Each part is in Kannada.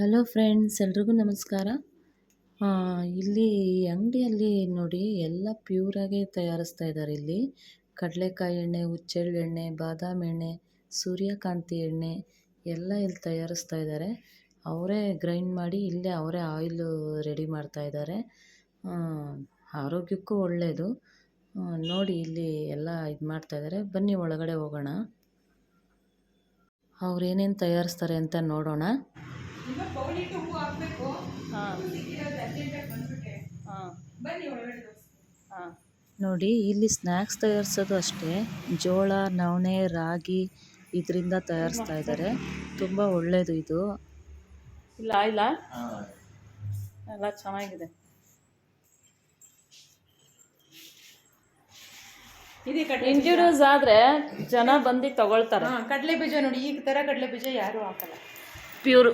ಹಲೋ ಫ್ರೆಂಡ್ಸ್ ಎಲ್ರಿಗೂ ನಮಸ್ಕಾರ. ಇಲ್ಲಿ ಅಂಗಡಿಯಲ್ಲಿ ನೋಡಿ ಎಲ್ಲ ಪ್ಯೂರಾಗೆ ತಯಾರಿಸ್ತಾ ಇದ್ದಾರೆ ಇಲ್ಲಿ. ಕಡಲೆಕಾಯಿ ಎಣ್ಣೆ, ಹುಚ್ಚೆಳ್ಳು ಎಣ್ಣೆ, ಬಾದಾಮಿ ಎಣ್ಣೆ, ಸೂರ್ಯಕಾಂತಿ ಎಣ್ಣೆ ಎಲ್ಲ ಇಲ್ಲಿ ತಯಾರಿಸ್ತಾ ಇದ್ದಾರೆ. ಅವರೇ ಗ್ರೈಂಡ್ ಮಾಡಿ ಇಲ್ಲೇ ಅವರೇ ಆಯಿಲು ರೆಡಿ ಮಾಡ್ತಾ ಇದ್ದಾರೆ. ಆರೋಗ್ಯಕ್ಕೂ ಒಳ್ಳೆಯದು ನೋಡಿ ಇಲ್ಲಿ ಎಲ್ಲ ಇದು ಮಾಡ್ತಾ ಇದ್ದಾರೆ. ಬನ್ನಿ ಒಳಗಡೆ ಹೋಗೋಣ. ಅವ್ರು ಏನೇನು ತಯಾರಿಸ್ತಾರೆ ಅಂತ ನೋಡೋಣ. ನೋಡಿ ಇಲ್ಲಿ ಸ್ನ್ಯಾಕ್ಸ್ ತಯಾರಿಸೋದು ಅಷ್ಟೇ. ಜೋಳ ನವಣೆ ರಾಗಿ ಇದರಿಂದ ತಯಾರಿಸ್ತಾ ಇದ್ದಾರೆ. ತುಂಬ ಒಳ್ಳೆಯದು ಇದು. ಇಲ್ಲ ಇಲ್ಲ. ಎಲ್ಲ ಚೆನ್ನಾಗಿದೆ. ಇಂಟ್ರೊಡ್ಯೂಸ್ ಆದರೆ ಜನ ಬಂದು ತಗೊಳ್ತಾರೆ. ಹಾಂ ಕಡಲೆ ಬೀಜ ನೋಡಿ ಈ ಥರ ಕಡಲೆ ಬೀಜ ಯಾರು ಹಾಕಲ್ಲ. ಪ್ಯೂರು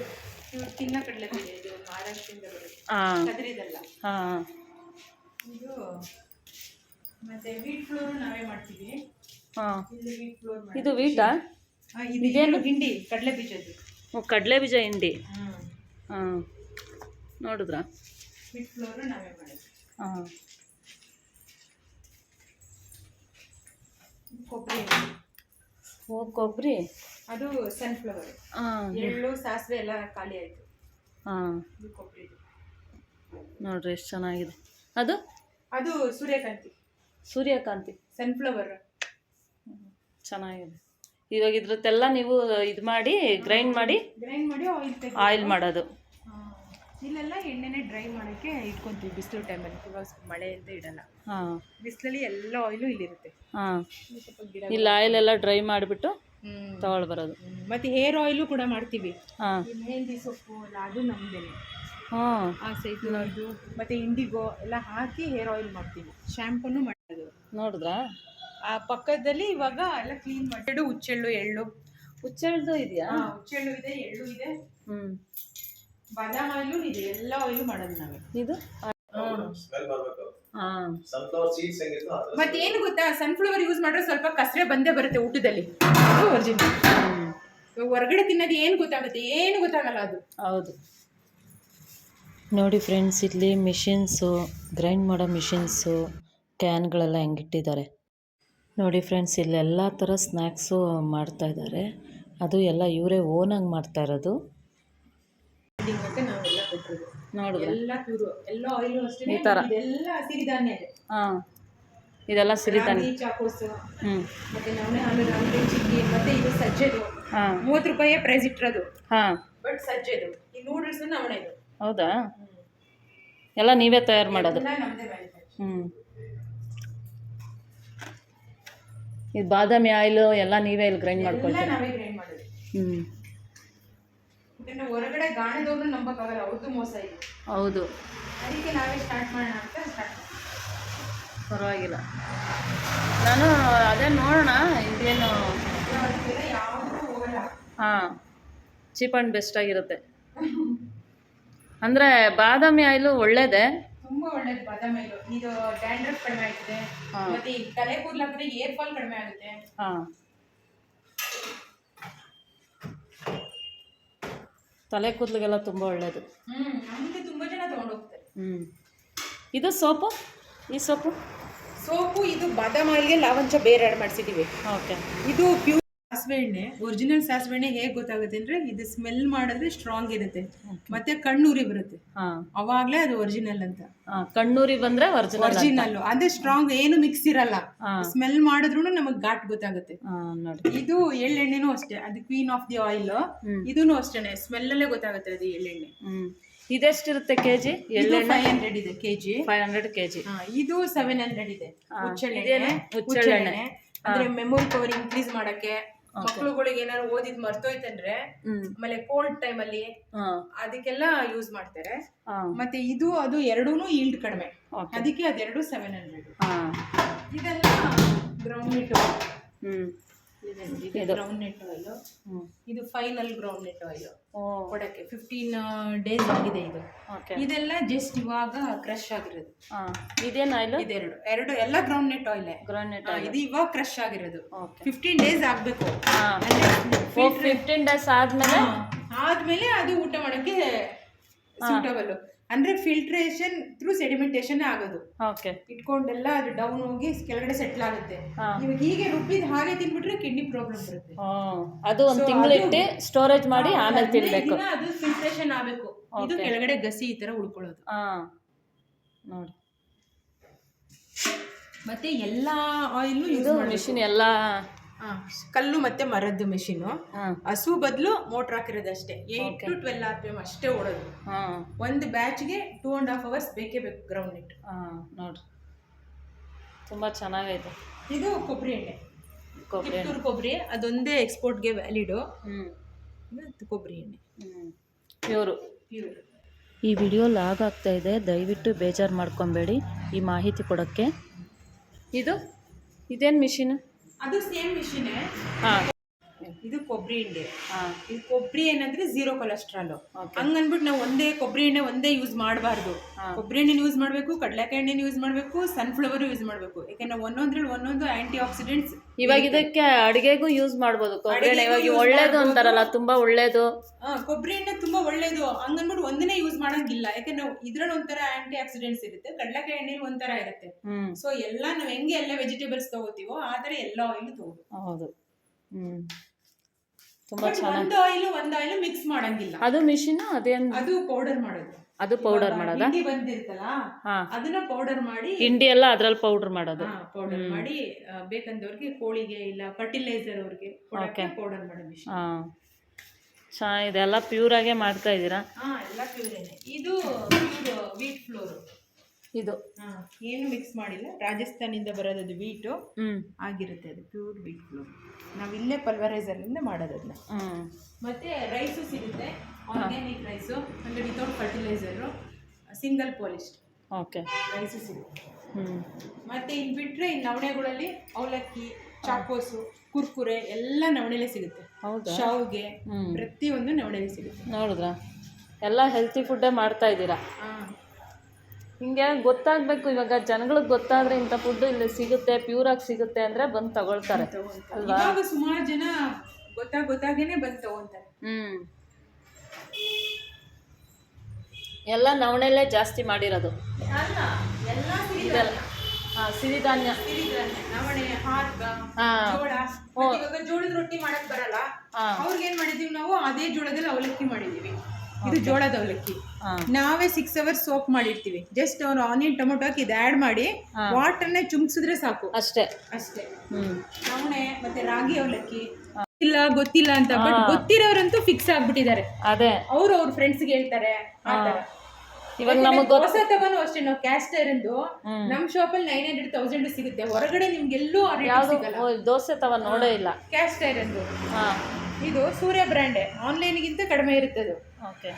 ಇವ್ರು ತಿನ್ನೋ ಕಡಲೆ ಇದು ಮಹಾರಾಷ್ಟ್ರದಿಂದ ಬರುತ್ತೆ ಹಾಂ. ಕದ್ರಿದಲ್ಲ. ಹಾಂ. ಇದು ಮತ್ತೆ ವೀಟ್ ಫ್ಲೋರ್ ನಾವೇ ಮಾಡ್ತೀವಿ ಹಾಂ. ಇಲ್ಲಿ ವೀಟ್ ಫ್ಲೋರ್ ಇದು ವೀಟಾ ಇದೇನು ಹಿಂಡಿ ಕಡಲೆ ಬೀಜದ್ದು. ಕಡಲೆ ಬೀಜ ಹಿಂಡಿ? ಹಾಂ. ನೋಡಿದ್ರಾ? ವೀಟ್ ಫ್ಲೋರ್ ನಾವೇ ಹಾಂ. ಕೊಬ್ಬರಿ ಓ ಕೊಬ್ಬರಿ ಅದು ಸನ್ಫ್ಲವರ್ ಹಾಂ ಎಳ್ಳು ಸಾಸಿವೆ ಎಲ್ಲ ಖಾಲಿ ಆಯಿತು. ಹಾಂ ಕೊಬ್ಬರಿ ನೋಡ್ರಿ ಎಷ್ಟು ಚೆನ್ನಾಗಿದೆ. ಅದು? ಅದು ಸೂರ್ಯಕಾಂತಿ. ಸೂರ್ಯಕಾಂತಿ. ಸನ್ಫ್ಲವರ್ ಚೆನ್ನಾಗಿದೆ. ಇವಾಗ ಇದ್ರದ್ದೆಲ್ಲ ನೀವು ಇದು ಮಾಡಿ ಗ್ರೈಂಡ್ ಮಾಡಿ ಗ್ರೈಂಡ್ ಮಾಡಿ ಆಯಿಲ್ ಮಾಡೋದು. ಇಲ್ಲೆಲ್ಲ ಎಣ್ಣೆನೆ ಡ್ರೈ ಮಾಡೋಕ್ಕೆ ಇಟ್ಕೊಂತೀವಿ ಬಿಸಿಲು ಟೈಮಲ್ಲಿ ಇವಾಗ ಮಳೆ ಅಂತ ಇಡಲ್ಲ. ಹಾಂ. ಬಿಸಿಲಲ್ಲಿ ಎಲ್ಲ ಆಯಿಲು ಇಲ್ಲಿರುತ್ತೆ. ಹಾಂ. ಇಲ್ಲಿ ಸ್ವಲ್ಪ ಗಿಡ ಇಲ್ಲಿ ಆಯಿಲ್ ಎಲ್ಲ ಡ್ರೈ ಮಾಡಿಬಿಟ್ಟು. ತಗೊಳ್ ಬರೋದು ಮತ್ತೆ ಹೇರ್ ಆಯಿಲು ಕೂಡ ಮಾಡ್ತೀವಿ. ಹಾಂ. ಮೆಹಂದಿ ಸೊಪ್ಪು ಎಲ್ಲ ಅದು ನಮ್ದೇನೆ. ಹಾಂ. ಆ ಸೈತು ಇದು ಮತ್ತೆ ಇಂಡಿಗೋ ಎಲ್ಲ ಹಾಕಿ ಹೇರ್ ಆಯಿಲ್ ಮಾಡ್ತೀವಿ. ಶ್ಯಾಂಪೂನು ಮಾಡೋದು. ನೋಡಿದ್ರಾ? ಆ ಪಕ್ಕದಲ್ಲಿ ಇವಾಗ ಎಲ್ಲ ಕ್ಲೀನ್ ಮಾಡಿ ಹುಚ್ಚೆಳ್ಳು ಎಳ್ಳು. ಹುಚ್ಚೆಳ್ಳು ಇದೆಯಾ? ಹುಚ್ಚೆಳ್ಳು ಇದೆ ಎಳ್ಳು ಇದೆ. ಹ್ಞೂ ಬಾದಾಮ್ ಆಯಿಲು ಇದೆ ಎಲ್ಲ ಆಯಿಲು ಮಾಡೋದು ನಾವೇ. ಇದು? ಸ್ಮೆಲ್ ಬರಬೇಕು ಹಾಂ. ಸನ್ಫ್ಲವರ್ ಸೀಡ್ಸ್ ಹೆಂಗಿತ್ತು ಮತ್ತೆ ಏನು ಗೊತ್ತಾ ಸನ್ಫ್ಲವರ್ ಯೂಸ್ ಮಾಡಿದ್ರೆ ಸ್ವಲ್ಪ ಕಸರೆ ಬಂದೇ ಬರುತ್ತೆ ಊಟದಲ್ಲಿ. ಒರಿಜಿನಲ್ ಹೊರಗಡೆ ತಿನ್ನೋದು ಏನು ಗೊತ್ತಾಗುತ್ತೆ ಏನು ಗೊತ್ತಾಗಲ್ಲ ಅದು. ಹೌದು. ನೋಡಿ ಫ್ರೆಂಡ್ಸ್ ಇಲ್ಲಿ ಮಿಷಿನ್ಸು ಗ್ರೈಂಡ್ ಮಾಡೋ ಮಿಷಿನ್ಸು ಕ್ಯಾನ್ಗಳೆಲ್ಲ ಹೆಂಗಿಟ್ಟಿದ್ದಾರೆ. ನೋಡಿ ಫ್ರೆಂಡ್ಸ್ ಇಲ್ಲೆಲ್ಲ ಥರ ಸ್ನ್ಯಾಕ್ಸು ಮಾಡ್ತಾ ಇದ್ದಾರೆ. ಅದು ಎಲ್ಲ ಇವರೇ ಓನಾಗಿ ಮಾಡ್ತಾ ಇರೋದು. ಮತ್ತೆ ನಾವೆಲ್ಲ ಕೊಟ್ಟಿರೋದು. ನೋಡಿದ್ರೆ ಎಲ್ಲ ಪ್ಯೂರು ಎಲ್ಲ ಆಯಿಲು ಅಷ್ಟೇ. ಈ ಥರ. ಇದೆಲ್ಲ ಸಿರಿಧಾನ್ಯ ಹಾಂ. ಇದೆಲ್ಲ ಸಿರಿತಾನೆ ರಾಗಿ ಚಾಕೋಸ್ ಹ್ಞೂ ಮತ್ತೆ ನವಣೆ ಹಾಲು ನವಣೆ ಚಿಕ್ಕಿ ಮತ್ತೆ ಇದು ಸಜ್ಜೆದು. ಹಾಂ. ಮೂವತ್ತು ರೂಪಾಯಿ ಪ್ರೈಸ್ ಇಟ್ಟಿರೋದು. ಹಾಂ. ಬಟ್ ಸಜ್ಜೆದು. ಈ ನೂಡಲ್ಸ್ ನವಣೆದು. ಹೌದಾ? ಎಲ್ಲ ನೀವೇ ತಯಾರು ಮಾಡೋದು. ಹ್ಞೂ ಇದು ಬಾದಾಮಿ ಆಯಿಲು ಎಲ್ಲ ನೀವೇ ಇಲ್ಲಿ ಗ್ರೈಂಡ್ ಮಾಡ್ಕೊಳ್ತೀವಿ ಹ್ಞೂ ಇದನ್ನ ಹೊರಗಡೆ ಗಾಣದವ್ರನ್ನ ನಂಬಕ್ಕಾಗಲ್ಲ ಅವ್ರದ್ದು ಮೋಸ ಇದೆ. ಹೌದು. ಅದಕ್ಕೆ ನಾವೇ ಸ್ಟಾರ್ಟ್ ಮಾಡೋಣ ಅಂತ ಸ್ಟಾರ್ಟ್ ಪರವಾಗಿಲ್ಲ. ನಾನು ಅದೇ ನೋಡೋಣ ಇದೇನು ಹಾ ಯಾವುದೂ ಹೋಗಲ್ಲ. ಹಾಂ ಚೀಪ್ ಆ್ಯಂಡ್ ಬೆಸ್ಟ್ ಆಗಿರುತ್ತೆ. ಅಂದರೆ ಬಾದಾಮಿ ಆಯಿಲು ಒಳ್ಳೇದೇ? ತುಂಬಾ ಒಳ್ಳೇದು ಬಾದಾಮಿ ಆಯಿಲು. ಇದು ಡ್ಯಾಂಡ್ರಫ್ ಕಡಿಮೆ ಆಗುತ್ತೆ ಹಾ. ಮತ್ತೆ ತಲೆ ಕೂದಲು ಹಾಕಿದ್ರೆ ಏರ್ ಫಾಲ್ ಕಡಿಮೆ ಆಗುತ್ತೆ. ಹಾಂ. ತಲೆ ಕೂದಲಿಗೆಲ್ಲ ತುಂಬ ಒಳ್ಳೇದು. ತುಂಬಾ ಜನ ಹ್ಞೂ ಇದು ಸೋಪು? ಈ ಸೋಪು? ಸೋಪು ಇದು ಬಾದಾಮಿಗೆ ಆಯಿಲ್ಗೆ ಲಾವಂಚ ಬೇರೆ ಆ್ಯಡ್ ಮಾಡಿಸಿದ್ದೀವಿ ಓಕೆ. ಇದು ಪ್ಯೂರ್ ಸಾಸಿವೆ ಎಣ್ಣೆ ಒರಿಜಿನಲ್ ಸಾಸಿವೆ ಎಣ್ಣೆ ಹೇಗೆ ಗೊತ್ತಾಗುತ್ತೆ ಅಂದ್ರೆ ಇದು ಸ್ಮೆಲ್ ಮಾಡಿದ್ರೆ ಸ್ಟ್ರಾಂಗ್ ಇರುತ್ತೆ. ಮತ್ತೆ ಕಣ್ಣೂರಿ ಬರುತ್ತೆ. ಅವಾಗಲೇ ಅದು ಒರಿಜಿನಲ್ ಅಂತ. ಕಣ್ಣೂರಿ ಬಂದ್ರೆ ಒರಿಜಿನಲ್ ಅದೇ ಸ್ಟ್ರಾಂಗ್ ಏನು ಮಿಕ್ಸ್ ಇರಲ್ಲ. ಸ್ಮೆಲ್ ಮಾಡಿದ್ರು ನಮಗೆ ಘಾಟ್ ಗೊತ್ತಾಗುತ್ತೆ. ಇದು ಎಳ್ಳೆಣ್ಣೆನೂ ಅಷ್ಟೇ. ಅದು ಕ್ವೀನ್ ಆಫ್ ದಿ ಆಯಿಲ್ ಇದೂನು ಇದೂ ಅಷ್ಟೇ ಸ್ಮೆಲ್ಲಲ್ಲೇ ಗೊತ್ತಾಗುತ್ತೆ ಅದು ಎಳ್ಳೆಣ್ಣೆ. ಇದೆಷ್ಟಿರುತ್ತೆ ಕೆ ಜಿ ಇದು ಎಳ್ಳೆಣ್ಣೆ? ಹಂಡ್ರೆಡ್ ಇದೆ KG. Five hundred K G ಇದು ಸೆವೆನ್ ಹಂಡ್ರೆಡ್ ಇದೆ. ಹುಚ್ಚೆಳ್ಳೆಣ್ಣೆ. ಅಂದ್ರೆ ಮೆಮೊರಿ ಪವರ್ ಇನ್ಕ್ರೀಸ್ ಮಾಡಕ್ಕೆ ಮಕ್ಳುಗಳಿಗೆ ಏನಾದ್ರು ಓದಿದ್ ಮರ್ತೋಯ್ತಂದ್ರೆ ಆಮೇಲೆ ಕೋಲ್ಡ್ ಟೈಮ್ ಅಲ್ಲಿ ಅದಕ್ಕೆಲ್ಲ ಯೂಸ್ ಮಾಡ್ತಾರೆ. ಮತ್ತೆ ಇದು ಅದು ಎರಡೂನು ಈಲ್ಡ್ ಕಡಿಮೆ. ಅದಕ್ಕೆ ಅದೆರಡು ಸೆವೆನ್ ಹಂಡ್ರೆಡ್ ಇದೆಲ್ಲ ಗ್ರೌಂಡ್ ಹ್ಞೂ ಇದು ಗ್ರೌಂಡ್ ನೆಟ್ ಆಯಿಲ್ ಇದು ಫೈನಲ್ ಗ್ರೌಂಡ್ ನೆಟ್ ಆಯಿಲ್ ಕೊಡಕ್ಕೆ ಫಿಫ್ಟೀನ್ ಡೇಸ್ ಆಗಿದೆ ಇದು. ಇದೆಲ್ಲ ಜಸ್ಟ್ ಇವಾಗ ಕ್ರಶ್ ಆಗಿರೋದು. ಇದೇನು ಆಯಿಲ್ ಇದೆರಡು. ಎರಡು ಎಲ್ಲ ಗ್ರೌಂಡ್ ನೆಟ್ ಆಯಿಲ್ ಗ್ರಾನೆಟ್ ಇದು ಇವಾಗ ಕ್ರಶ್ ಆಗಿರೋದು. ಫಿಫ್ಟೀನ್ ಡೇಸ್ ಆಗಬೇಕು. ಫಿಫ್ಟೀನ್ ಡೇಸ್ ಆದಮೇಲೆ? ಆದ್ಮೇಲೆ ಅದು ಊಟ ಮಾಡೋಕ್ಕೆ ಸೂಟಬಲ್ ಅಂದ್ರೆ ಫಿಲ್ಟ್ರೇಷನ್ ಥ್ರೂ ಸೆಡಿಮೆಂಟೇಷನ್ ಆಗೋದು. ಓಕೆ ಇಟ್ಕೊಂಡೆಲ್ಲ ಅದು ಡೌನ್ ಹೋಗಿ ಕೆಳಗಡೆ ಸೆಟ್ಲ್ ಆಗುತ್ತೆ. ನೀವು ಹೀಗೆ ರುಬ್ಬಿದ ಹಾಗೆ ತಿನ್ಬಿಟ್ರೆ ಕಿಡ್ನಿ ಪ್ರಾಬ್ಲಮ್ ಬರುತ್ತೆ. ಅದು ಒಂದು ತಿಂಗಳು ಇಟ್ಟು ಸ್ಟೋರೇಜ್ ಮಾಡಿ ಆಮೇಲೆ ತಿನ್ಬೇಕು. ಅದು ಫಿಲ್ಟ್ರೇಷನ್ ಆಗಬೇಕು. ಇದು. ಕೆಳಗಡೆ ಗಸಿ ಈ ತರ ಉಳ್ಕೊಳ್ಳೋದು. ನೋಡಿ. ಮತ್ತೆ ಎಲ್ಲಾ ಆಯಿಲ್ ಇದು ಮಿಷಿನ್ ಎಲ್ಲ ಕಲ್ಲು ಮತ್ತೆ ಮರದ್ದು ಮೆಷಿನ್ ಹಸು ಬದಲು ಮೋಟರ್ ಹಾಕಿರೋದು ಅಷ್ಟೇ eight to twelve R P M ಅಷ್ಟೇ ಓಡೋದು. ಹಾಂ. ಒಂದು ಬ್ಯಾಚ್ಗೆ ಟೂ ಅಂಡ್ ಹಾಫ್ ಅವರ್ಸ್ ಬೇಕೇ ಬೇಕು ಗ್ರೌಂಡ್ ಇಟ್ಟು ನೋಡ್ರಿ. ತುಂಬ ಚೆನ್ನಾಗೈತೆ. ಇದು ಕೊಬ್ಬರಿ ಎಣ್ಣೆ. ಕೊಬ್ಬರಿ ಕೊಬ್ಬರಿ ಅದೊಂದೇ ಎಕ್ಸ್ಪೋರ್ಟ್ಗೆ ವ್ಯಾಲಿಡು ಕೊಬ್ಬರಿ ಎಣ್ಣೆ. ಪ್ಯೂರ್. ಈ ವಿಡಿಯೋ ಲಾಗ್ ಆಗ್ತಾ ಇದೆ ದಯವಿಟ್ಟು ಬೇಜಾರು ಮಾಡ್ಕೊಬೇಡಿ. ಈ ಮಾಹಿತಿ ಕೊಡೋಕ್ಕೆ. ಇದು? ಇದೇನು ಮಿಷಿನ್ ಅದು ಸೇಮ್ ಮಿಷಿನ್ ಇದು ಕೊಬ್ಬರಿ ಎಣ್ಣೆ ಇದು ಕೊಬ್ಬರಿ ಏನಂದ್ರೆ ಝೀರೋ ಕೊಲೆಸ್ಟ್ರಾಲ್. ಹಂಗನ್ಬಿಟ್ಟು ನಾವು ಒಂದೇ ಕೊಬ್ಬರಿ ಎಣ್ಣೆ ಒಂದೇ ಯೂಸ್ ಮಾಡಬಾರ್ದು. ಕೊಬ್ಬರಿ ಎಣ್ಣೆ ಯೂಸ್ ಮಾಡಬೇಕು ಕಡಲೆಕಾಯಿ ಎಣ್ಣೆ ಯೂಸ್ ಮಾಡಬೇಕು ಸನ್ಫ್ಲವರ್ ಯೂಸ್ ಮಾಡಬೇಕು. ಯಾಕಂದ್ರೆ ಒಂದೊಂದ್ರಲ್ಲಿ ಒಂದೊಂದು ಆಂಟಿ ಆಕ್ಸಿಡೆಂಟ್ಸ್ ಇವಾಗ ಇದಕ್ಕೆ ಅಡುಗೆಗೂ ಯೂಸ್ ಮಾಡ್ಬೋದು. ಕೊಬ್ಬರಿ ಎಣ್ಣೆ ಇವಾಗ ಒಳ್ಳೇದು. ಅಂತಾರಲ್ಲ ತುಂಬಾ ಒಳ್ಳೇದು. ಕೊಬ್ಬರಿ ಎಣ್ಣೆ ತುಂಬಾ ಒಳ್ಳೇದು. ಹಂಗನ್ಬಿಟ್ಟು ಒಂದನೇ ಯೂಸ್ ಮಾಡಂಗಿಲ್ಲ. ಯಾಕಂದ್ರೆ ಇದ್ರಲ್ಲಿ ಒಂಥರ ಆಂಟಿ ಆಕ್ಸಿಡೆಂಟ್ಸ್ ಇರುತ್ತೆ ಕಡಲೆಕಾಯಿ ಎಣ್ಣೆಲಿ ಒಂಥರ ಇರುತ್ತೆ. ಸೊ ಎಲ್ಲ ನಾವು ಹೆಂಗೆ ಎಲ್ಲ ವೆಜಿಟೇಬಲ್ಸ್ ತಗೋತೀವೋ ಆ ತರ ಎಲ್ಲ ಆಯಿಲ್ ತಗೋಬೇಕು. ಹೌದು. ಹ್ಞೂ ತುಂಬ ಚೆನ್ನಾಗಿ. ಒಂದು ಆಯಿಲ್ ಒಂದು ಆಯಿಲ್ ಮಿಕ್ಸ್ ಮಾಡಂಗಿಲ್ಲ. ಅದು ಮಿಷಿನ್ ಅದೇ ಅದು ಪೌಡರ್ ಮಾಡೋದು. ಅದು ಪೌಡರ್ ಮಾಡೋದಾ? ಹಿಂಡಿ ಬಂದಿರ್ತಲ್ಲ ಹಾಂ. ಅದನ್ನ ಪೌಡರ್ ಮಾಡಿ ಹಿಂಡಿ ಎಲ್ಲ ಅದ್ರಲ್ಲಿ ಪೌಡರ್ ಮಾಡೋದು. ಪೌಡರ್ ಮಾಡಿ ಬೇಕಂದವ್ರಿಗೆ ಕೋಳಿಗೆ ಇಲ್ಲ ಫರ್ಟಿಲೈಸರ್ ಅವ್ರಿಗೆ Okay. ಪೌಡರ್ ಮಾಡೋ ಮಿಷಿನ್ ಹಾ. ಚೆನ್ನಾಗಿದೆ ಎಲ್ಲ ಪ್ಯೂರಾಗೆ ಮಾಡ್ತಾ ಇದ್ದೀರಾ? ಹಾ ಎಲ್ಲ ಪ್ಯೂರೇನೆ ಇದು ವೀಟ್ ಫ್ಲೋರ್ ಇದು. ಏನು ಮಿಕ್ಸ್ ಮಾಡಿಲ್ಲ. ರಾಜಸ್ಥಾನಿಂದ ಬರೋದು ವೀಟು ಆಗಿರುತ್ತೆ ಅದು ಪ್ಯೂರ್ ವೀಟ್ ಫ್ಲೋರ್ ನಾವು ಇಲ್ಲೇ ಪಲ್ವರೈಸರ್ನಿಂದ ಮಾಡೋದು ಅದನ್ನ ಮತ್ತೆ ರೈಸು ಸಿಗುತ್ತೆ ಆರ್ಗ್ಯಾನಿಕ್ ರೈಸು ಅಂದರೆ without fertiliser single polished okay rice ಸಿಗುತ್ತೆ. ಮತ್ತೆ ಇನ್ನು ಬಿಟ್ಟರೆ ಈ ನವಣೆಗಳಲ್ಲಿ ಅವಲಕ್ಕಿ ಚಾಕೋಸು ಕುರ್ಕುರೆ ಎಲ್ಲ ನವಣೆಲೆ ಸಿಗುತ್ತೆ. ಹೌದಾ? ಶಾವ್ಗೆ ಪ್ರತಿಯೊಂದು ನವಣೆಲೆ ಸಿಗುತ್ತೆ. ನೋಡಿದ್ರಾ? ಎಲ್ಲ ಹೆಲ್ತಿ ಫುಡ್ಡೇ ಮಾಡ್ತಾ ಇದ್ದೀರಾ? ಹಿಂಗೆ ಗೊತ್ತಾಗಬೇಕು? ಇವಾಗ ಜನಗಳಿಗೆ ಗೊತ್ತಾದರೆ ಇಂಥ ಫುಡ್ ಇಲ್ಲಿ ಸಿಗುತ್ತೆ ಪ್ಯೂರಾಗಿ ಸಿಗುತ್ತೆ ಅಂದರೆ ಬಂದು ತಗೊಳ್ತಾರೆ. ಅಲ್ವಾ? ಇವಾಗ ಸುಮಾರು ಜನ ಗೊತ್ತಾಗ ಗೊತ್ತಾಗೇನೆ ಬಂದು ತಗೊಂತಾರೆ ಹ್ಞೂ ಎಲ್ಲ ನವಣೆಲ್ಲೇ ಜಾಸ್ತಿ ಮಾಡಿರೋದು. ಅಲ್ಲ ಎಲ್ಲ ಇದೆಲ್ಲ. ಹಾಂ ಸಿರಿಧಾನ್ಯ. ಸಿರಿಧಾನ್ಯ ನವಣೆ ಹಾರ್ಗ ಹಾಂ. ಜೋಳ. ಮತ್ತೆ ಇವಾಗ ಜೋಳದ ರೊಟ್ಟಿ ಮಾಡಕ್ ಬರಲ್ಲ. ಹಾಂ. ಅವ್ರಿಗೆ ಏನ್ ಮಾಡಿದೀವಿ ನಾವು? ಅದೇ ಜೋಳದಲ್ಲಿ ಅವಲಕ್ಕಿ ಮಾಡಿದೀವಿ. ಇದು ಜೋಳದ ಅವಲಕ್ಕಿ. ನಾವೇ ಸಿಕ್ಸ್ ಅವರ್ಸ್ ಸೋಪ್ ಮಾಡಿರ್ತೀವಿ. ಜಸ್ಟ್ ಅವ್ರು ಆನಿಯನ್ ಟೊಮೊಟೊ ಹಾಕಿ ಇದು ಆ್ಯಡ್ ಮಾಡಿ ವಾಟರ್ ವಾಟರ್ನೇ ಚುಮ್ಸಿದ್ರೆ ಸಾಕು. ಅಷ್ಟೇ. ಅಷ್ಟೇ. ನವಣೆ ಮತ್ತೆ ರಾಗಿ ಅವಲಕ್ಕಿ. ಇಲ್ಲ ಗೊತ್ತಿಲ್ಲ ಅಂತ ಬಟ್ ಗೊತ್ತಿರೋರಂತೂ ಫಿಕ್ಸ್ ಆಗ್ಬಿಟ್ಟಿದ್ದಾರೆ. ಅದೇ. ಅವ್ರು ಅವ್ರ ಫ್ರೆಂಡ್ಸ್ಗೆ ಹೇಳ್ತಾರೆ. ಇವಾಗ ನಮಗೆ ದೋಸೆ ತಗೋನು ಅಷ್ಟೇ ನಾವು ಕ್ಯಾಸ್ಟರ್ ಹ್ಮ್. ನಮ್ ಶಾಪಲ್ಲಿ ನೈನ್ ಹಂಡ್ರೆಡ್ ತೌಸಂಡ್ ಸಿಗುತ್ತೆ. ಹೊರಗಡೆ ನಿಮ್ಗೆಲ್ಲೂ ಯಾವುದು? ದೋಸೆ ತವ ನೋಡೇ ಇಲ್ಲ. ಕ್ಯಾಸ್ಟರ್ ಹಾಂ. ಇದು ಸೂರ್ಯ ಬ್ರ್ಯಾಂಡೆ. ಆನ್ಲೈನ್ಗಿಂತ ಕಡಿಮೆ ಇರುತ್ತೆ ಅದು. ಓಕೆ.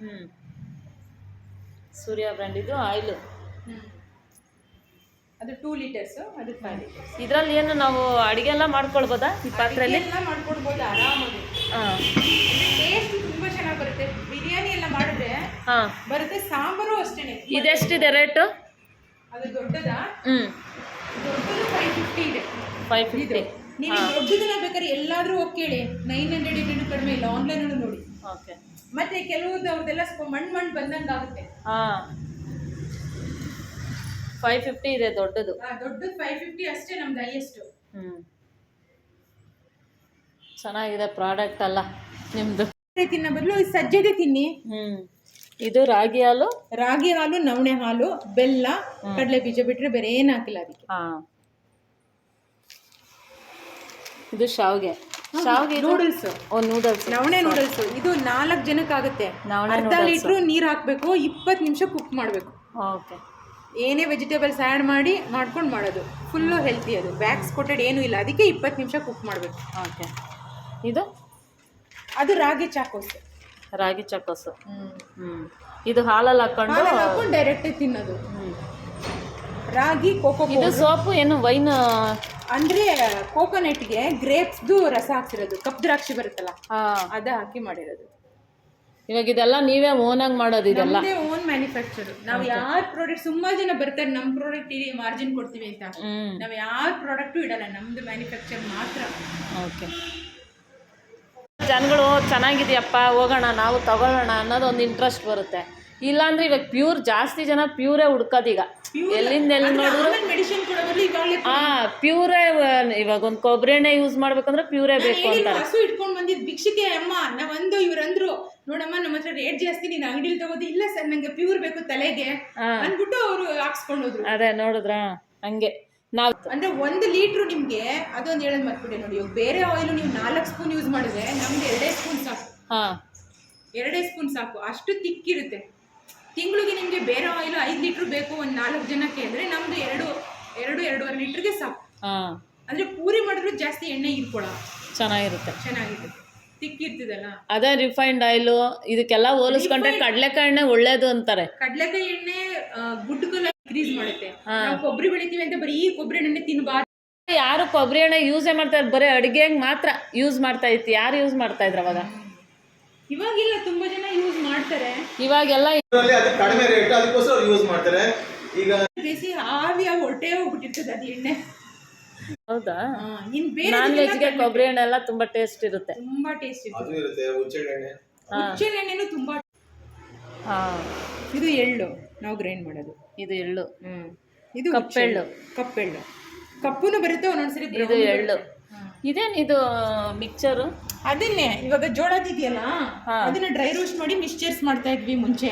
ಹ್ಮ್. ಸೂರ್ಯ ಬ್ರ್ಯಾಂಡ್ ಇದು ಆಯಿಲು. ಅದು ಟೂ ಲೀಟರ್ಸ್ ಅದು ಫೈವ್ ಲೀಟರ್ಸ್ ಇದರಲ್ಲಿ ಏನು ನಾವು ಅಡುಗೆ ಎಲ್ಲ ಮಾಡ್ಕೊಳ್ಬೋದಾ ಈ ಪಾತ್ರೆಯಲ್ಲಿ ಎಲ್ಲ ಮಾಡ್ಕೊಳ್ಬೋದು ಆರಾಮಾಗಿ. ಹಾಂ. ಟೇಸ್ಟ್ ಚೆನ್ನಾಗಿ ಬರುತ್ತೆ. ಬಿರಿಯಾನಿ ಎಲ್ಲ ಮಾಡಿದ್ರೆ ಹಾಂ. ಬರುತ್ತೆ ಸಾಂಬಾರು ಅಷ್ಟೇನೆ. ಇದೆಷ್ಟಿದೆ ರೇಟು? ಅದು ದೊಡ್ಡದಾ? ಹ್ಞೂ ದೊಡ್ಡದು ಫೈವ್ ಫಿಫ್ಟಿ ಇದೆ. ಫೈವ್ ಫಿಫ್ಟಿ ನೀವು ದೊಡ್ಡದನ್ನ ಬೇಕಾದ್ರೆ ಎಲ್ಲಾದ್ರೂ ಹೋಗಿ ಕೇಳಿ. ನೈನ್ ಹಂಡ್ರೆಡ್ ಕಡಿಮೆ ಇಲ್ಲ. ಆನ್ಲೈನ್ ನೋಡಿ. ಓಕೆ. ಮತ್ತೆ ಕೆಲವ್ರದ್ದು ಅವ್ರದ್ದೆಲ್ಲ ಸ್ವಲ್ಪ ಮಣ್ಣು ಮಣ್ಣು ಬಂದಂಗೆ ಆಗುತ್ತೆ ಹಾಂ. ಫೈವ್ ಫಿಫ್ಟಿ ಇದೆ ದೊಡ್ಡದು. ದೊಡ್ಡದು ಫೈವ್ ಫಿಫ್ಟಿ ಅಷ್ಟೇ ನಮ್ದು ಹೈಯೆಸ್ಟ್ ಹ್ಞೂ ಚೆನ್ನಾಗಿದೆ ಪ್ರಾಡಕ್ಟ್ ಅಲ್ಲ ನಿಮ್ಮದು ತಿನ್ನ ಬದಲು ಸಜ್ಜೆಗೆ ಸಜ್ಜದೆ ತಿನ್ನಿ. ಹ್ಞೂ ಇದು ರಾಗಿ ಹಾಲು? ರಾಗಿ ಹಾಲು ನವಣೆ ಹಾಲು ಬೆಲ್ಲ ಕಡಲೆ ಬೀಜ ಬಿಟ್ರೆ ಬೇರೆ ಏನು ಹಾಕಿಲ್ಲ ಅದಕ್ಕೆ. ಹಾಂ. ಇದು ಶಾವ್ಗೆ. ಶಾವ್ಗೆ ನೂಡಲ್ಸ್ ಓ ನೂಡಲ್ಸ್ ನವಣೆ ನೂಡಲ್ಸ್ ಇದು ನಾಲ್ಕು ಜನಕ್ಕಾಗುತ್ತೆ ನವಣೆ ಅರ್ಧ ಲೀಟ್ರು ನೀರು ಹಾಕಬೇಕು ಇಪ್ಪತ್ತು ನಿಮಿಷ ಕುಕ್ ಮಾಡಬೇಕು. ಓಕೆ. ಏನೇ ವೆಜಿಟೇಬಲ್ಸ್ ಆ್ಯಡ್ ಮಾಡಿ ಮಾಡ್ಕೊಂಡು ಮಾಡೋದು. ಫುಲ್ಲು ಹೆಲ್ತಿ ಅದು. ಬ್ಯಾಕ್ಸ್ ಕೊಟ್ಟೆಡ್ ಏನೂ ಇಲ್ಲ. ಅದಕ್ಕೆ ಇಪ್ಪತ್ತು ನಿಮಿಷ ಕುಕ್ ಮಾಡಬೇಕು. ಓಕೆ. ಇದು? ಅದು ರಾಗಿ ಚಾಕೋಸ್. ರಾಗಿ ಚಾಕೋಸ್. ಹ್ಞೂ ಇದು ಹಾಲಲ್ಲಿ ಹಾಕೊಂಡು ಹಾಲಲ್ಲಿ ಹಾಕೊಂಡು ಡೈರೆಕ್ಟ್ ತಿನ್ನೋದು. ರಾಗಿ ಕೋಕೋ ಇದು ಸೋಪು ಏನು ವೈನ್? ಅಂದ್ರೆ ಕೋಕೋನಟ್ಗೆ ಗ್ರೇಪ್ಸ್ದು ರಸ ಹಾಕ್ತಿರೋದು ಕಪ್ ದ್ರಾಕ್ಷಿ ಬರುತ್ತಲ್ಲ ಅದೇ ಹಾಕಿ ಮಾಡಿರೋದು. ಇವಾಗ ಇದೆಲ್ಲ ನೀವೇ ಓನಾಗಿ ಮಾಡೋದು ಇದೆಲ್ಲ. ಓನ್ ಮ್ಯಾನುಫ್ಯಾಕ್ಚರ್ ನಾವು ಯಾರ ಪ್ರಾಡಕ್ಟ್ ಸುಮಾರು ಜನ ಬರ್ತಾರೆ ನಮ್ಮ ಪ್ರಾಡಕ್ಟ್ ಇಲ್ಲಿ ಮಾರ್ಜಿನ್ ಕೊಡ್ತೀವಿ ಅಂತ. ನಾವು ಯಾರ ಪ್ರಾಡಕ್ಟು ಇಡಲ್ಲ ನಮ್ದು ಮ್ಯಾನುಫ್ಯಾಕ್ಚರ್ ಮಾತ್ರ. ಓಕೆ ಚೆನ್ನಾಗಿದೆಯಪ್ಪ ಹೋಗೋಣ ನಾವು ತಗೊಳ್ಳೋಣ ಅನ್ನೋದು ಒಂದು ಇಂಟ್ರೆಸ್ಟ್ ಬರುತ್ತೆ. ಇಲ್ಲಾಂದ್ರೆ ಇವಾಗ ಪ್ಯೂರ್ ಜಾಸ್ತಿ ಜನ ಪ್ಯೂರೇ ಹುಡ್ಕೋದೀಗ ಎಲ್ಲಿಂದ ಎಲ್ಲಿ ನೋಡಿದ್ರು ಆ ಪ್ಯೂರೇ ಇವಾಗ ಒಂದು ಕೊಬ್ಬರಿ ಎಣ್ಣೆ ಯೂಸ್ ಮಾಡ್ಬೇಕಂದ್ರೆ ಪ್ಯೂರೇ ಬೇಕು ಅಂತಾರೆ. ಹಸು ಇಟ್ಕೊಂಡ್ ಬಂದಿದ್ ಭಿಕ್ಷಿಕೆ ಅಮ್ಮ ನಾವಂದು ಇವ್ರಂದ್ರು ನೋಡಮ್ಮ ನಮ್ಮ ಹತ್ರ ರೇಟ್ ಜಾಸ್ತಿ ನೀನು ಅಂಗಡಿಲಿ ತಗೋದು ಇಲ್ಲ ಸರ್ ನಂಗೆ ಪ್ಯೂರ್ ಬೇಕು ತಲೆಗೆ. ಅಂದ್ಬಿಟ್ಟು ಅವರು ಹಾಕ್ಸ್ಕೊಂಡು ಅದೇ ನೋಡಿದ್ರಾ? ಹಂಗೆ. ನಾವು ಅಂದ್ರೆ ಒಂದು ಲೀಟ್ರು ನಿಮ್ಗೆ ಅದೊಂದು ಹೇಳೋದು ಮರ್ಬಿಟ್ಟೆ ನೋಡಿ ಇವಾಗ ಬೇರೆ ಆಯಿಲ್ ನೀವು ನಾಲ್ಕು ಸ್ಪೂನ್ ಯೂಸ್ ಮಾಡಿದ್ರೆ ನಮ್ಗೆ ಎರಡೇ ಸ್ಪೂನ್ ಸಾಕು. ಹಾಂ. ಎರಡೇ ಸ್ಪೂನ್ ಸಾಕು. ಅಷ್ಟು ತಿಕ್ಕಿರುತ್ತೆ. ತಿಂಗಳಿಗೆ ನಿಮಗೆ ಬೇರೆ ಆಯಿಲ್ ಐದು ಲೀಟ್ರ್ ಬೇಕು ಒಂದು ನಾಲ್ಕು ಜನಕ್ಕೆ ಅಂದ್ರೆ ನಮ್ದು ಎರಡು ಎರಡು ಎರಡೂವರೆ ಲೀಟ್ರಿಗೆ ಸಾಕು. ಹಾಂ. ಅಂದ್ರೆ ಪೂರಿ ಮಾಡಿದ್ರು ಜಾಸ್ತಿ ಎಣ್ಣೆ ಇರ್ಕೊಳ ಚೆನ್ನಾಗಿರುತ್ತೆ. ಚೆನ್ನಾಗಿರುತ್ತೆ. ತಿಕ್ಕಿರ್ತದಲ್ಲ. ಅದೇ ರಿಫೈನ್ಡ್ ಆಯಿಲು ಇದಕ್ಕೆಲ್ಲ ಹೋಲಿಸ್ಕೊಂಡ್ರೆ ಕಡಲೆಕಾಯಿ ಎಣ್ಣೆ ಒಳ್ಳೇದು ಅಂತಾರೆ. ಕಡಲೆಕಾಯಿ ಎಣ್ಣೆ ಗುಡ್ ಕಲರ್ ಇನ್ಕ್ರೀಸ್ ಮಾಡುತ್ತೆ. ನಾವು ಕೊಬ್ಬರಿ ಬೆಳಿತೀವಿ ಅಂತ ಬರೀ ಕೊಬ್ಬರಿ ಎಣ್ಣೆ ತಿನ್ನಬಾರ್ದು ಯಾರು ಕೊಬ್ಬರಿ ಎಣ್ಣೆ ಯೂಸೇ ಮಾಡ್ತಾರೆ? ಬರೀ ಅಡುಗೆಗೆ ಮಾತ್ರ ಯೂಸ್ ಮಾಡ್ತಾ ಇತ್ತು. ಯಾರು ಯೂಸ್ ಮಾಡ್ತಾ ಇದ್ರು ಅವಾಗ? ಇವಾಗಿಲ್ಲ ತುಂಬಾ ಜನ ಯೂಸ್ ಮಾಡ್ತಾರೆ. ಇವಾಗೆಲ್ಲ ಇದರಲ್ಲಿ ಅದು ಕಡಿಮೆ ರೇಟ್ ಅದಕ್ಕೋಸ್ಕರ ಯೂಸ್ ಮಾಡ್ತಾರೆ. ಈಗ ಬೇಸಿ ಆವಿಯ ಹೊಟ್ಟೆ ಹೋಗ್ಬಿಟ್ಟಿರ್ತದೆ ಅದು ಎಣ್ಣೆ. ಹೌದಾ? ಆ, ಇನ್ ಬೇರೆ ನಾನ್ ವೆಜ್ಗೆ ಕೊಬ್ಬರಿ ಎಣ್ಣೆ ಎಲ್ಲ ತುಂಬಾ ಟೇಸ್ಟ್ ಇರುತ್ತೆ. ತುಂಬಾ ಟೇಸ್ಟ್ ಅದು ಇರುತ್ತೆ ಹುಚ್ಚೆಣ್ಣೆ. ಹುಚ್ಚೆ ಎಣ್ಣೆನೂ ತುಂಬಾ ಹಾಂ. ಇದು ಎಳ್ಳು. ನಾವು ಗ್ರೈಂಡ್ ಮಾಡೋದು. ಇದು ಎಳ್ಳು. ಇದು ಕಪ್ಪೆಳ್ಳು. ಕಪ್ಪೆಳ್ಳು. ಕಪ್ಪುನು ಬರುತ್ತೆ ಒಂದೊಂದ್ಸರಿ ಇದು ಎಳ್ಳು. ಇದೇನು ಇದು ಮಿಕ್ಸರು ಅದನ್ನೇ ಇವಾಗ ಜೋಳದಿದೆಯಲ್ಲ ಇದೆಯಲ್ಲ ಅದನ್ನ ಡ್ರೈ ರೋಸ್ಟ್ ಮಾಡಿ ಮಿಕ್ಸ್ಚರ್ಸ್ ಮಾಡ್ತಾ ಇದ್ವಿ ಮುಂಚೆ.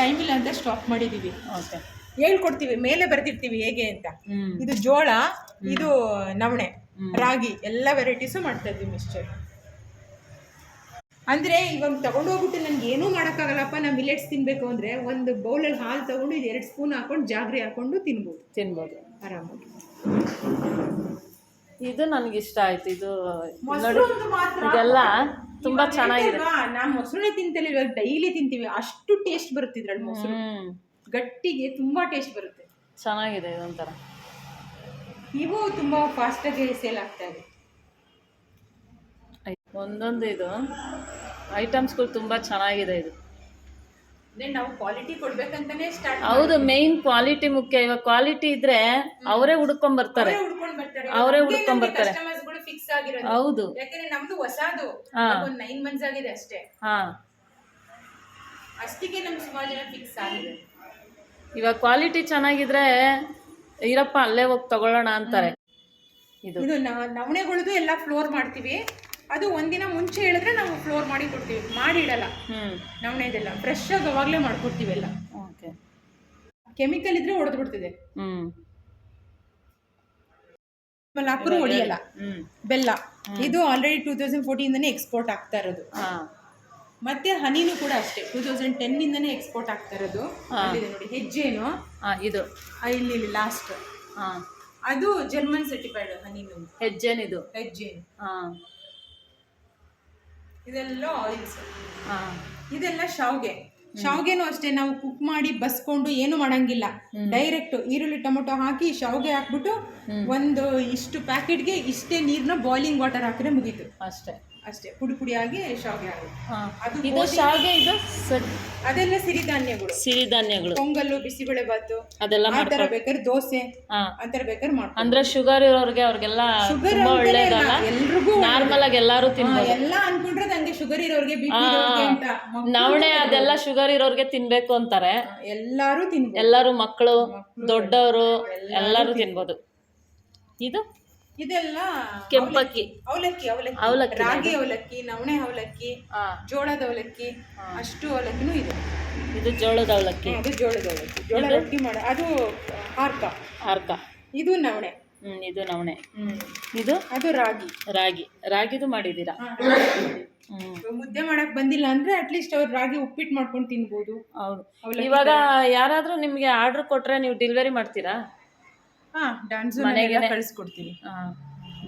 ಟೈಮ್ ಇಲ್ಲ ಅಂತ ಸ್ಟಾಪ್ ಮಾಡಿದೀವಿ. ಓಕೆ ಹೇಳ್ಕೊಡ್ತೀವಿ ಮೇಲೆ ಬರ್ದಿರ್ತೀವಿ ಹೇಗೆ ಅಂತ. ಇದು ಜೋಳ ಇದು ನವಣೆ ರಾಗಿ ಎಲ್ಲ ವೆರೈಟೀಸು ಮಾಡ್ತಾ ಇದ್ವಿ ಮಿಕ್ಸ್ಚರ್ ಅಂದ್ರೆ ಇವಾಗ ತೊಗೊಂಡೋಗ್ಬಿಟ್ಟು ನನ್ಗೆ ಏನೂ ಮಾಡೋಕ್ಕಾಗಲ್ಲಪ್ಪ ನಾ ಮಿಲೆಟ್ಸ್ ತಿನ್ಬೇಕು ಅಂದ್ರೆ ಒಂದು ಬೌಲಲ್ಲಿ ಹಾಲು ತಗೊಂಡು ಇದು ಎರಡು ಸ್ಪೂನ್ ಹಾಕೊಂಡು ಜಾಗ್ರಿ ಹಾಕೊಂಡು ತಿನ್ಬೋದು. ತಿನ್ಬೋದು. ಆರಾಮಾಗಿ. ಇದು ನನಗೆ ಇಷ್ಟ ಆಯ್ತು. ಇದು ಇದೆಲ್ಲ ತುಂಬಾ ಚೆನ್ನಾಗಿದೆ. ನಾವು ಮೊಸರುನೆ ಮೊಸರನ್ನೇ ತಿಂತಲ್ಲ ಇವಾಗ ಡೈಲಿ ತಿಂತೀವಿ. ಅಷ್ಟು ಟೇಸ್ಟ್ ಬರುತ್ತೆ ಇದ್ರಲ್ಲಿ ಮೊಸರು. ಗಟ್ಟಿಗೆ ತುಂಬಾ ಟೇಸ್ಟ್ ಬರುತ್ತೆ. ಚೆನ್ನಾಗಿದೆ ಇದೊಂಥರ. ಇವು ತುಂಬಾ ಫಾಸ್ಟಾಗಿ ಸೇಲ್ ಆಗ್ತಾ ಇದೆ. ಒಂದೊಂದು ಇದು. ಐಟಮ್ಸ್ಗಳು ತುಂಬಾ ಚೆನ್ನಾಗಿದೆ ಇದು. ನಾವು ಕ್ವಾಲಿಟಿ ಕೊಡ್ಬೇಕಂತಾನೆ ಸ್ಟಾರ್ಟ್ ಹೌದು ಮೇನ್ ಕ್ವಾಲಿಟಿ ಮುಖ್ಯ. ಇವಾಗ ಕ್ವಾಲಿಟಿ ಇದ್ರೆ ಅವರೇ ಹುಡ್ಕೊಂಡ್ ಬರ್ತಾರೆ. ಅವರೇ ಹುಡ್ಕೊಂಡ್ ಬರ್ತಾರೆ. ಫಿಕ್ಸ್ ಆಗಿರೋದು. ಹೌದು. ಯಾಕಂದ್ರೆ ನಮ್ದು ಹೊಸದು. ಒಂದ್ ನೈನ್ ಮಂತ್ಸ್ ಆಗಿದೆ ಅಷ್ಟೇ. ಹಾ. ಅಷ್ಟಿಗೆ ನಮ್ ಸುಮಾರು ಜನ ಫಿಕ್ಸ್ ಆಗಿದೆ. ಇವಾಗ ಕ್ವಾಲಿಟಿ ಚೆನ್ನಾಗಿದ್ರೆ ಇರಪ್ಪ ಅಲ್ಲೇ ಹೋಗಿ ತಗೊಳ್ಳೋಣ ಅಂತಾರೆ. ಇದು. ನವಣೆಗಳದ್ದು ಎಲ್ಲ ಫ್ಲೋರ್ ಮಾಡ್ತೀವಿ. ಅದು ಒಂದಿನ ಮುಂಚೆ ಹೇಳಿದ್ರೆ ನಾವು ಫ್ಲೋರ್ ಮಾಡಿ ಕೊಡ್ತೀವಿ. ಮಾಡಿ ಇಡಲ್ಲ. ಹ್ಮ್. ನವಣೆದೆಲ್ಲ ಫ್ರೆಶ್ ಆಗಿ ಅವಾಗಲೇ ಮಾಡ್ಕೊಡ್ತೀವಿ ಎಲ್ಲ. ಓಕೆ. ಕೆಮಿಕಲ್ ಇದ್ರೆ ಹೊಡೆದು ಬಿಡ್ತಿದೆ. ಹೊಡಿಯಲ್ಲ. ಬೆಲ್ಲ. ಇದು already two thousand fourteen export ಆಗ್ತಾ ಇರೋದು. ಹಾ. ಮತ್ತೆ ಹನಿನೂ ಕೂಡ ಅಷ್ಟೇ. ಟೂ ತೌಸಂಡ್ ಟೆನ್ ಇಂದನೇ ಎಕ್ಸ್ಪೋರ್ಟ್ ಆಗ್ತಾ ಇರೋದು. ನೋಡಿ. ಹೆಜ್ಜೆನು. ಇದು. ಇಲ್ಲಿ ಲಾಸ್ಟ್ ಅದು ಜರ್ಮನ್ ಸರ್ಟಿಫೈಡ್ ಹನಿನು. ಹೆಜ್ಜೆನ್. ಇದು ಹಾ. ಇದೆಲ್ಲ ಆಯಿಲ್ಸ್ ಇದೆಲ್ಲ ಶಾವ್ಗೆ. ಶಾವ್ಗೆನೂ ಅಷ್ಟೇ ನಾವು ಕುಕ್ ಮಾಡಿ ಬಸ್ಕೊಂಡು ಏನು ಮಾಡಂಗಿಲ್ಲ. ಡೈರೆಕ್ಟ್ ಈರುಳ್ಳಿ ಟೊಮೊಟೊ ಹಾಕಿ ಶಾವ್ಗೆ ಹಾಕ್ಬಿಟ್ಟು ಒಂದು ಇಷ್ಟು ಪ್ಯಾಕೆಟ್ಗೆ ಇಷ್ಟೇ ನೀರ್ನ ಬಾಯ್ಲಿಂಗ್ ವಾಟರ್ ಹಾಕಿದ್ರೆ ಮುಗೀತು. ಅಷ್ಟೇ. ಅಷ್ಟೇ ಪುಡಿ ಪುಡಿಯಾಗಿ ಶಾವಿಗೆ ಆಗುತ್ತೆ ಇದು ಶಾವಿಗೆ ಇದು ಅದೆಲ್ಲ ಸಿರಿಧಾನ್ಯಗಳು. ಸಿರಿಧಾನ್ಯಗಳು. ಪೊಂಗಲ್ಲು ಬಿಸಿಬೇಳೆ ಬಾತು ಅದೆಲ್ಲ ಬೇಕಾದ್ರೆ ದೋಸೆ ಆತರ ಬೇಕಾದ್ರೆ ಮಾಡ್ತಾರೆ ಅಂದ್ರೆ ಶುಗರ್ ಇರೋರ್ಗೆ ಅವ್ರಿಗೆಲ್ಲ ಶುಗರ್ ಒಳ್ಳೇದಲ್ಲ ಎಲ್ರಿಗೂ ನಾರ್ಮಲ್ ಆಗಿ ಎಲ್ಲಾರು ತಿನ್ಬೋದು. ಎಲ್ಲ ಅನ್ಕೊಂಡ್ರೆ ನಂಗೆ ಶುಗರ್ ಇರೋರ್ಗೆ ನವಣೆ ಅದೆಲ್ಲ ಶುಗರ್ ಇರೋರ್ಗೆ ತಿನ್ಬೇಕು ಅಂತಾರೆ. ಎಲ್ಲಾರು ತಿನ್ ಎಲ್ಲಾರು ಮಕ್ಕಳು ದೊಡ್ಡವರು ಎಲ್ಲಾರು ತಿನ್ಬೋದು. ಇದು ಇದೆಲ್ಲ ಕೆಂಪಕ್ಕಿ. ಅವಲಕ್ಕಿ ಅವಲಕ್ಕಿ ಅವಲಕ್ಕಿ. ರಾಗಿ ಅವಲಕ್ಕಿ ನವಣೆ ಅವಲಕ್ಕಿ ಜೋಳದ ಅವಲಕ್ಕಿ ಅಷ್ಟು ಅವಲಕ್ಕಿನೂ ಇದೆ. ಇದು ಜೋಳದ ಅವಲಕ್ಕಿ. ಅದು ಜೋಳದ ಅವಲಕ್ಕಿ. ಜೋಳ ಅವಲಕ್ಕಿ ಮಾಡ ಅದು ಹಾರ್ಕ. ಹಾರ್ಕ. ಇದು ನವಣೆ. ಹ್ಮ್ ಇದು ನವಣೆ. ಹ್ಮ್. ಇದು? ಅದು ರಾಗಿ. ರಾಗಿ. ರಾಗಿದು ಮಾಡಿದ್ದೀರಾ? ಮುದ್ದೆ ಮಾಡಕ್ ಬಂದಿಲ್ಲ ಅಂದ್ರೆ ಅಟ್ಲೀಸ್ಟ್ ಅವ್ರು ರಾಗಿ ಉಪ್ಪಿಟ್ಟು ಮಾಡ್ಕೊಂಡು ತಿನ್ಬೋದು. ಹೌದು. ಇವಾಗ ಯಾರಾದ್ರೂ ನಿಮ್ಗೆ ಆರ್ಡರ್ ಕೊಟ್ರೆ ನೀವು ಡೆಲಿವರಿ ಮಾಡ್ತೀರಾ? ಮನೆಗೇನೆ? ಕಳಿಸ್ಕೊಡ್ತೀವಿ ಹಾ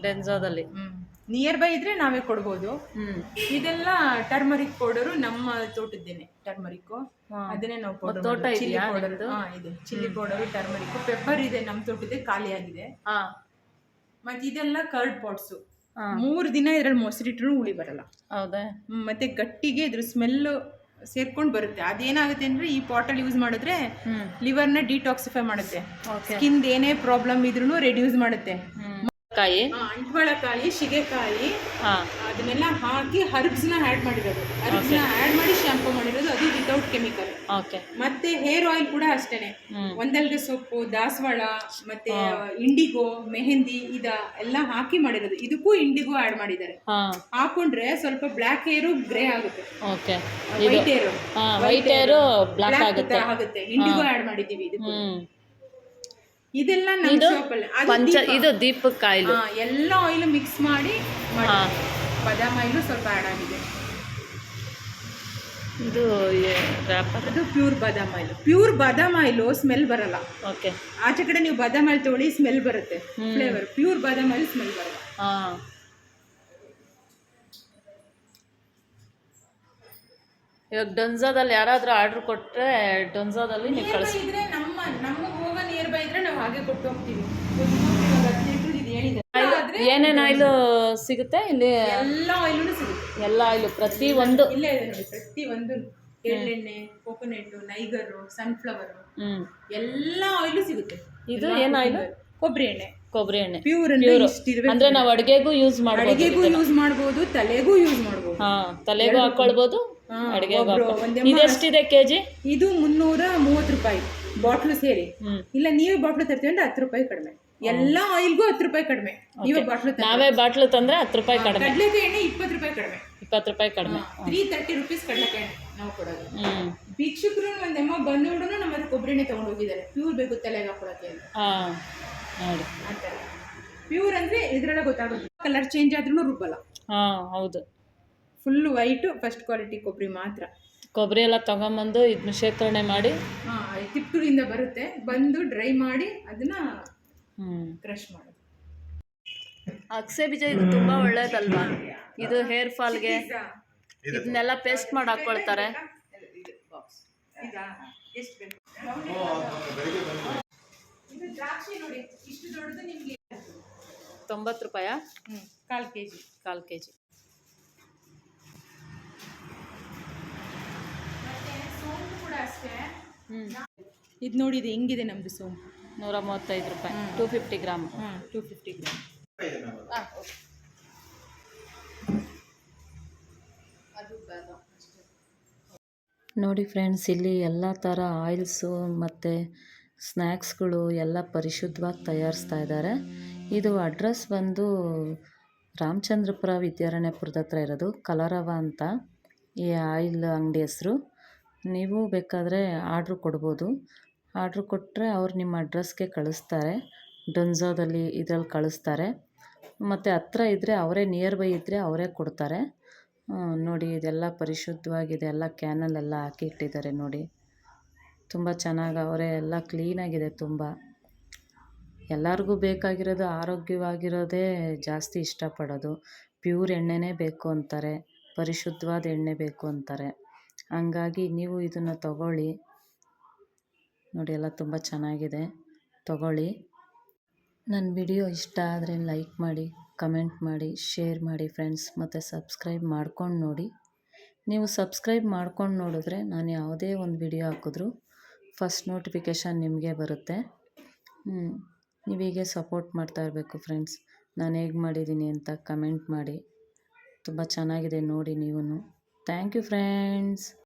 ಡೆನ್ಸೋದಲ್ಲಿ ಹ್ಮ್. ನಿಯರ್ ಬೈ ಇದ್ರೆ ನಾವೇ ಕೊಡ್ಬೋದು. ಹ್ಮ್. ಇದೆಲ್ಲ ಟರ್ಮರಿಕ್ ಪೌಡರು ನಮ್ಮ ತೋಟದ್ದೇನೆ ಟರ್ಮರಿಕ್ ಹಾ. ಅದನ್ನೇ ನಾವು ತೋಟ ಚಿಲ್ಲಿ ಇದೆಯಾ ಪೌಡರ್ ನಿಮ್ದು? ಹಾ ಇದೆ. ಚಿಲ್ಲಿ ಪೌಡರು ಟರ್ಮರಿಕ್ ಪೆಪ್ಪರ್ ಇದೆ ನಮ್ಮ ತೋಟದೇ ಖಾಲಿ ಆಗಿದೆ. ಹಾ. ಮತ್ತೆ ಇದೆಲ್ಲ ಕರ್ಡ್ ಪಾಟ್ಸು ಹಾ. ಮೂರು ದಿನ ಇದ್ರಲ್ಲಿ ಮೊಸರಿಟ್ರು ಉಳಿ ಬರಲ್ಲ. ಹೌದಾ. ಹ್ಮ್, ಮತ್ತೆ ಗಟ್ಟಿಗೆ ಇದ್ರ ಸ್ಮೆಲ್ ಸೇರ್ಕೊಂಡು ಬರುತ್ತೆ. ಅದೇನಾಗುತ್ತೆ ಅಂದ್ರೆ ಈ ಪಾಟಲ್ಲಿ ಯೂಸ್ ಮಾಡಿದ್ರೆ ಲಿವರ್ನ ಡಿಟಾಕ್ಸಿಫೈ ಮಾಡುತ್ತೆ. ಸ್ಕಿನ್ ಏನೇ ಪ್ರಾಬ್ಲಮ್ ಇದ್ರೂ ರೆಡ್ಯೂಸ್ ಮಾಡುತ್ತೆ. ಕಾಯಿ ಅಂಟ್ವಾಳಕಾಯಿ ಶಿಗೆಕಾಯಿ ಅದನ್ನೆಲ್ಲ ಹಾಕಿ ಹರ್ಬ್ಸ್ನ ಆ್ಯಡ್ ಮಾಡಿರೋದು. ಹರ್ಬ್ಸ್ನ ಆ್ಯಡ್ ಮಾಡಿ ಶಾಂಪೂ ಮಾಡಿರೋದು ಅದು ವಿತೌಟ್ ಕೆಮಿಕಲ್ ಓಕೆ ಮತ್ತೆ ಹೇರ್ ಆಯಿಲ್ ಕೂಡ ಅಷ್ಟೇನೆ. ಒಂದಲ್ಗೆ ಸೊಪ್ಪು ದಾಸವಾಳ ಮತ್ತೆ ಇಂಡಿಗೋ ಮೆಹಂದಿ ಇದ ಎಲ್ಲ ಹಾಕಿ ಮಾಡಿರೋದು. ಇದಕ್ಕೂ ಇಂಡಿಗೋ ಆ್ಯಡ್ ಮಾಡಿದ್ದಾರೆ. ಹಾಕೊಂಡ್ರೆ ಸ್ವಲ್ಪ ಬ್ಲ್ಯಾಕ್ ಹೇರು ಗ್ರೇ ಆಗುತ್ತೆ. Okay white hair white hair black ಆಗುತ್ತೆ. ಆಗುತ್ತೆ. ಇಂಡಿಗೋ ಆ್ಯಡ್ ಮಾಡಿದೀವಿ ಇದಕ್ಕೂ. ಇದೆಲ್ಲ ನಮ್ಮ ಶಾಪಲ್ಲಿ ಅದು ಪಂಚ ದೀಪ. ಇದು ದೀಪಕ್ಕೆ ಆಯಿಲ್ ಹಾ, ಎಲ್ಲ ಆಯಿಲ್ ಮಿಕ್ಸ್ ಮಾಡಿ ಮಾಡಿ. ಹಾಂ. ಬಾದಾಮ್ ಆಯಿಲು ಸ್ವಲ್ಪ ಆ್ಯಡ್ ಆಗಿದೆ. ಇದು ಅದು ಪ್ಯೂರ್ ಬಾದಾಮ್ ಆಯಿಲ್ ಪ್ಯೂರ್ ಬಾದಾಮ್ ಆಯಿಲು ಸ್ಮೆಲ್ ಬರಲ್ಲ. ಓಕೆ ಆಚೆ ಕಡೆ ನೀವು ಬಾದಾಮ್ ಆಯಿಲ್ ತಗೊಳ್ಳಿ ಸ್ಮೆಲ್ ಬರುತ್ತೆ. ಫ್ಲೇವರ್ ಪ್ಯೂರ್ ಬಾದಾಮ್ ಆಯಿಲ್ ಸ್ಮೆಲ್ ಬರಲ್ಲ. ಹಾಂ. ಇವಾಗ ಡೊನ್ಝಾದಲ್ಲಿ ಯಾರಾದರೂ ಆರ್ಡ್ರ್ ಕೊಟ್ಟರೆ ಡೊನ್ಝಾದಲ್ಲಿ ನೀವು ಕಳಿಸ್ ಇದ್ರೆ ನಮ್ಮ ನಮಗೆ ಹೋಗೋ ಕೊಟ್ಟು ಹೋಗ್ತೀವಿ ಏನೇನು ಆಯಿಲು ಸಿಗುತ್ತೆ ಇಲ್ಲಿ? ಎಲ್ಲ ಆಯಿಲು ಸಿಗುತ್ತೆ. ಎಲ್ಲ ಆಯಿಲು ಪ್ರತಿ ಒಂದು. ಇಲ್ಲೇ ಇದೆ ನೋಡಿ ಪ್ರತಿ ಒಂದು. ಎಳ್ಳೆಣ್ಣೆ ಕೋಕೋನೆಟ್ ನೈಗರು ಸನ್ಫ್ಲವರ್ ಹ್ಮ್. ಎಲ್ಲ ಆಯಿಲ್ ಸಿಗುತ್ತೆ. ಇದು ಏನಾಯ್ತು ಏನ್ ಆಯಿಲು? ಕೊಬ್ಬರಿ ಎಣ್ಣೆ. ಕೊಬ್ಬರಿ ಎಣ್ಣೆ. ಪ್ಯೂರ್ ಅಂದ್ರೆ ಪ್ಯೂರ್ ಅಂದ್ರೆ ನಾವು ಅಡುಗೆಗೂ ಯೂಸ್ ಮಾಡಬಹುದು ಅಡಿಗೆಗೂ ಯೂಸ್ ಮಾಡಬಹುದು ತಲೆಗೂ ಯೂಸ್ ಮಾಡಬಹುದು ಹಾ ತಲೆಗೂ ಹಾಕೊಳ್ಬಹುದು ಅಡಿಗೆ ಇದೆಷ್ಟಿದೆ ಕೆಜಿ? ಇದು ಮುನ್ನೂರ ಮೂವತ್ತು ರೂಪಾಯಿ. ಬಾಟ್ಲು ಸೇರಿ. ಇಲ್ಲ ನೀವೇ ಬಾಟ್ಲು ತರ್ತೀವಿ ಅಂದ್ರೆ ಹತ್ತು ರೂಪಾಯಿ ಕಡಿಮೆ. ಎಲ್ಲಾ ಆಯಿಲ್ಗೂ ಹತ್ತು ರೂಪಾಯಿ ಕಡಿಮೆ. ನೀವೇ ಬಾಟ್ಲು ನಾವೇ ಬಾಟ್ಲು ತಂದ್ರೆ ಹತ್ತು ರೂಪಾಯಿ ಕಡಿಮೆ. ಕಡಲೆಕಾಯಿ ಎಣ್ಣೆ ಇಪ್ಪತ್ತು ರೂಪಾಯಿ ಕಡಿಮೆ. ಇಪ್ಪತ್ತು ರೂಪಾಯಿ ಕಡಿಮೆ. ತ್ರೀ ತರ್ಟಿ ರುಪೀಸ್ ಕಡಲೆಕಾಯಿ ಎಣ್ಣೆ ನಾವು ಕೊಡೋದು. ಭಿಕ್ಷುಕರು ಒಂದೆಮ್ಮ ಬಂದೋಡು ನಮ್ಮ ಹತ್ರ ಕೊಬ್ಬರಿ ಎಣ್ಣೆ ತಗೊಂಡು ಹೋಗಿದ್ದಾರೆ. ಪ್ಯೂರ್ ಬೇಕು ತಲೆಗೆ ಹಾಕೊಳಕ್ಕೆ ನೋಡಿ. ಪ್ಯೂರ್ ಅಂದ್ರೆ ಇದ್ರೊಳಗೆ ಗೊತ್ತಾಗುತ್ತೆ. ಕಲರ್ ಚೇಂಜ್ ಆದ್ರೂ ರುಬ್ಬಲ್ಲ. ಹಾ ಹೌದು. ಫುಲ್ ವೈಟು ಫಸ್ಟ್ ಕ್ವಾಲಿಟಿ ಕೊಬ್ಬರಿ ಮಾತ್ರ. ಕೊಬ್ಬರಿ ಎಲ್ಲ ತಗೊಂಬಂದು ಇದನ್ನ ಶೇಖರಣೆ ಮಾಡಿ. ತಿಪ್ಪುರಿಂದ ತಿಪ್ಟೂರಿಂದ ಬರುತ್ತೆ. ಬಂದು ಡ್ರೈ ಮಾಡಿ ಅದನ್ನ ಕ್ರಶ್ ಮಾಡಿ ಮಾಡೋದು. ಅಗಸೆ ಬೀಜ ಇದು ತುಂಬ ಒಳ್ಳೇದಲ್ವಾ? ಇದು ಹೇರ್ ಫಾಲ್ಗೆ ಇದನ್ನೆಲ್ಲ ಪೇಸ್ಟ್ ಮಾಡಿ ಹಾಕ್ಕೊಳ್ತಾರೆ ತೊಂಬತ್ತು ರೂಪಾಯಾ? ಕಾಲು ಕೆ ಜಿ ಕಾಲು ಕೆ ಜಿ ಮತ್ತೆ ಸೋಂಪು ಕೂಡ ಅಷ್ಟೇ ಹ್ಞೂ ಇದು ನೋಡಿ ಇದು ಹೆಂಗಿದೆ ನಮ್ಮದು ಸೋಂಪು ನೂರ ಮೂವತ್ತೈದು ರೂಪಾಯಿ. Two fifty gram. ಹಾಂ ಟೂ ಫಿಫ್ಟಿ ಗ್ರಾಮ್. ನೋಡಿ ಫ್ರೆಂಡ್ಸ್ ಇಲ್ಲಿ ಎಲ್ಲ ಥರ ಆಯಿಲ್ಸು ಮತ್ತು ಸ್ನ್ಯಾಕ್ಸ್ಗಳು ಎಲ್ಲ ಪರಿಶುದ್ಧವಾಗಿ ತಯಾರಿಸ್ತಾ ಇದ್ದಾರೆ. ಇದು ಅಡ್ರೆಸ್ ಬಂದು ರಾಮಚಂದ್ರಪುರ ವಿದ್ಯಾರಣ್ಯಪುರದ ಹತ್ರ ಇರೋದು ಕಲರವ ಅಂತ ಈ ಆಯಿಲ್ ಅಂಗಡಿ ಹೆಸರು. ನೀವು ಬೇಕಾದರೆ ಆರ್ಡ್ರು ಕೊಡ್ಬೋದು. ಆರ್ಡ್ರು ಕೊಟ್ಟರೆ ಅವ್ರು ನಿಮ್ಮ ಅಡ್ರೆಸ್ಗೆ ಕಳಿಸ್ತಾರೆ. ಡೊನ್ಝೋದಲ್ಲಿ ಇದ್ರಲ್ಲಿ ಕಳಿಸ್ತಾರೆ. ಮತ್ತು ಹತ್ರ ಇದ್ದರೆ ಅವರೇ ನಿಯರ್ ಬೈ ಇದ್ದರೆ ಅವರೇ ಕೊಡ್ತಾರೆ. ನೋಡಿ, ಇದೆಲ್ಲ ಪರಿಶುದ್ಧವಾಗಿದೆ. ಎಲ್ಲ ಕ್ಯಾನಲ್ಲೆಲ್ಲ ಹಾಕಿ ಇಟ್ಟಿದ್ದಾರೆ ನೋಡಿ. ತುಂಬ ಚೆನ್ನಾಗಿ ಅವರೇ ಎಲ್ಲ ಕ್ಲೀನಾಗಿದೆ ತುಂಬ. ಎಲ್ಲರಿಗೂ ಬೇಕಾಗಿರೋದು ಆರೋಗ್ಯವಾಗಿರೋದೇ ಜಾಸ್ತಿ ಇಷ್ಟಪಡೋದು. ಪ್ಯೂರ್ ಎಣ್ಣೆನೇ ಬೇಕು ಅಂತಾರೆ. ಪರಿಶುದ್ಧವಾದ ಎಣ್ಣೆ ಬೇಕು ಅಂತಾರೆ. ಹಂಗಾಗಿ ನೀವು ಇದನ್ನು ತಗೊಳ್ಳಿ. ನೋಡಿ ಎಲ್ಲ ತುಂಬ ಚೆನ್ನಾಗಿದೆ. ತಗೊಳ್ಳಿ. ನನ್ನ ವಿಡಿಯೋ ಇಷ್ಟ ಆದರೆ ಲೈಕ್ ಮಾಡಿ, ಕಮೆಂಟ್ ಮಾಡಿ, ಶೇರ್ ಮಾಡಿ ಫ್ರೆಂಡ್ಸ್. ಮತ್ತು ಸಬ್ಸ್ಕ್ರೈಬ್ ಮಾಡ್ಕೊಂಡು ನೋಡಿ. ನೀವು ಸಬ್ಸ್ಕ್ರೈಬ್ ಮಾಡ್ಕೊಂಡು ನೋಡಿದ್ರೆ ನಾನು ಯಾವುದೇ ಒಂದು ವಿಡಿಯೋ ಹಾಕಿದ್ರೂ ಫಸ್ಟ್ ನೋಟಿಫಿಕೇಷನ್ ನಿಮಗೆ ಬರುತ್ತೆ. ನೀವೀಗೆ ಸಪೋರ್ಟ್ ಮಾಡ್ತಾ ಇರಬೇಕು ಫ್ರೆಂಡ್ಸ್. ನಾನು ಹೇಗೆ ಮಾಡಿದ್ದೀನಿ ಅಂತ ಕಮೆಂಟ್ ಮಾಡಿ. ತುಂಬ ಚೆನ್ನಾಗಿದೆ ನೋಡಿ ನೀವು ಥ್ಯಾಂಕ್ ಯು ಫ್ರೆಂಡ್ಸ್.